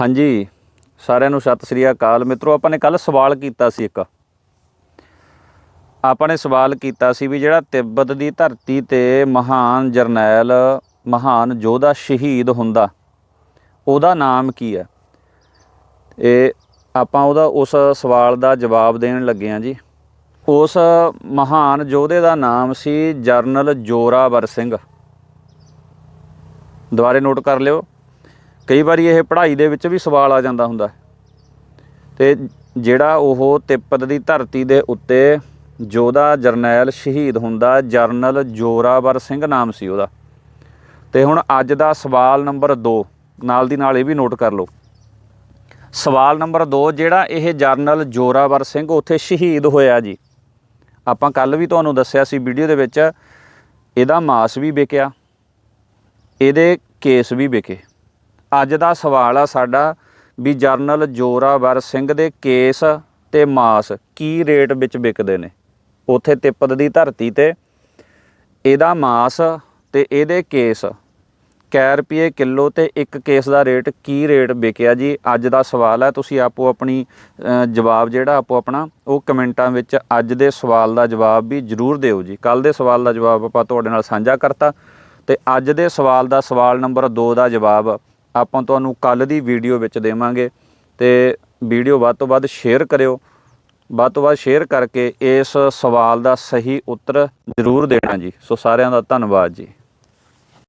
ਹਾਂਜੀ, ਸਾਰਿਆਂ ਨੂੰ ਸਤਿ ਸ੍ਰੀ ਅਕਾਲ। ਮਿੱਤਰੋ, ਆਪਾਂ ਨੇ ਕੱਲ ਸਵਾਲ ਕੀਤਾ ਸੀ ਇੱਕ। ਆਪਾਂ ਨੇ ਸਵਾਲ ਕੀਤਾ ਸੀ ਵੀ ਜਿਹੜਾ ਤਿੱਬਤ ਦੀ ਧਰਤੀ ਤੇ ਮਹਾਨ ਜਰਨੈਲ, ਮਹਾਨ ਯੋਧਾ ਸ਼ਹੀਦ ਹੁੰਦਾ, ਉਹਦਾ ਨਾਮ ਕੀ ਹੈ? ਇਹ ਆਪਾਂ ਉਹਦਾ, ਉਸ ਸਵਾਲ ਦਾ ਜਵਾਬ ਦੇਣ ਲੱਗੇ ਹਾਂ ਜੀ। ਉਸ ਮਹਾਨ ਯੋਧੇ ਦਾ ਨਾਮ ਸੀ ਜਰਨਲ ਜੋਰਾਵਰ ਸਿੰਘ। ਦੁਬਾਰੇ ਨੋਟ ਕਰ ਲਿਓ। ਕਈ ਵਾਰੀ ਇਹ ਪੜ੍ਹਾਈ ਦੇ ਵਿੱਚ ਵੀ ਸਵਾਲ ਆ ਜਾਂਦਾ ਹੁੰਦਾ। ਹੈ। ਤੇ ਜਿਹੜਾ ਉਹ ਤਿੱਬਤ ਦੀ ਧਰਤੀ ਦੇ ਉੱਤੇ ਜੋਧਾ ਜਰਨੈਲ ਸ਼ਹੀਦ ਹੁੰਦਾ, ਜਰਨਲ ਜੋਰਾਵਰ ਸਿੰਘ ਨਾਮ ਸੀ ਉਹਦਾ। ਤੇ ਹੁਣ ਅੱਜ ਦਾ ਸਵਾਲ ਨੰਬਰ 2 ਨਾਲ ਦੀ ਨਾਲ ਇਹ ਵੀ ਨੋਟ ਕਰ ਲਓ। ਸਵਾਲ ਨੰਬਰ 2 ਜਿਹੜਾ ਇਹ ਜਰਨਲ ਜੋਰਾਵਰ ਸਿੰਘ ਉੱਥੇ ਸ਼ਹੀਦ ਹੋਇਆ ਜੀ। ਆਪਾਂ ਕੱਲ ਵੀ ਤੁਹਾਨੂੰ ਦੱਸਿਆ ਸੀ ਵੀਡੀਓ ਦੇ ਵਿੱਚ, ਇਹਦਾ ਮਾਸ ਵੀ ਵਿਕਿਆ, ਇਹਦੇ ਕੇਸ ਵੀ ਵਿਕੇ। ਅੱਜ ਦਾ ਸਵਾਲ ਆ ਸਾਡਾ ਵੀ ਜਰਨਲ ਜੋਰਾਵਰ ਸਿੰਘ ਦੇ ਕੇਸ ਤੇ ਮਾਸ ਕੀ ਰੇਟ ਵਿੱਚ ਵਿਕਦੇ ਨੇ? ਉੱਥੇ ਤਿੱਬਤ ਦੀ ਧਰਤੀ ਤੇ ਇਹਦਾ ਮਾਸ ਤੇ ਇਹਦੇ ਕੇਸ ਕੈ ਰੁਪਏ ਕਿਲੋ ਤੇ ਇੱਕ ਕੇਸ ਦਾ ਰੇਟ ਕੀ ਰੇਟ ਵਿਕਿਆ ਜੀ? ਅੱਜ ਦਾ ਸਵਾਲ ਹੈ ਤੁਸੀਂ ਆਪੋ ਆਪਣੀ ਜਵਾਬ ਜਿਹੜਾ ਆਪੋ ਆਪਣਾ, ਉਹ ਕਮੈਂਟਾਂ ਵਿੱਚ ਅੱਜ ਦੇ ਸਵਾਲ ਦਾ ਜਵਾਬ ਵੀ ਜਰੂਰ ਦਿਓ ਜੀ। ਕੱਲ ਦੇ ਸਵਾਲ ਦਾ ਜਵਾਬ ਆਪਾਂ ਤੁਹਾਡੇ ਨਾਲ ਸਾਂਝਾ ਕਰਤਾ ਤੇ ਅੱਜ ਦੇ ਸਵਾਲ ਦਾ ਸਵਾਲ ਨੰਬਰ 2 ਦਾ ਜਵਾਬ ਆਪਾਂ ਤੁਹਾਨੂੰ ਕੱਲ ਦੀ ਵੀਡੀਓ ਵਿੱਚ ਦੇਵਾਂਗੇ ਤੇ ਵੀਡੀਓ ਵੱਧ ਤੋਂ ਵੱਧ ਸ਼ੇਅਰ ਕਰਿਓ। ਵੱਧ ਤੋਂ ਵੱਧ ਸ਼ੇਅਰ ਕਰਕੇ ਇਸ ਸਵਾਲ ਦਾ ਸਹੀ ਉੱਤਰ ਜ਼ਰੂਰ ਦੇਣਾ ਜੀ। ਸੋ ਸਾਰਿਆਂ ਦਾ ਧੰਨਵਾਦ ਜੀ।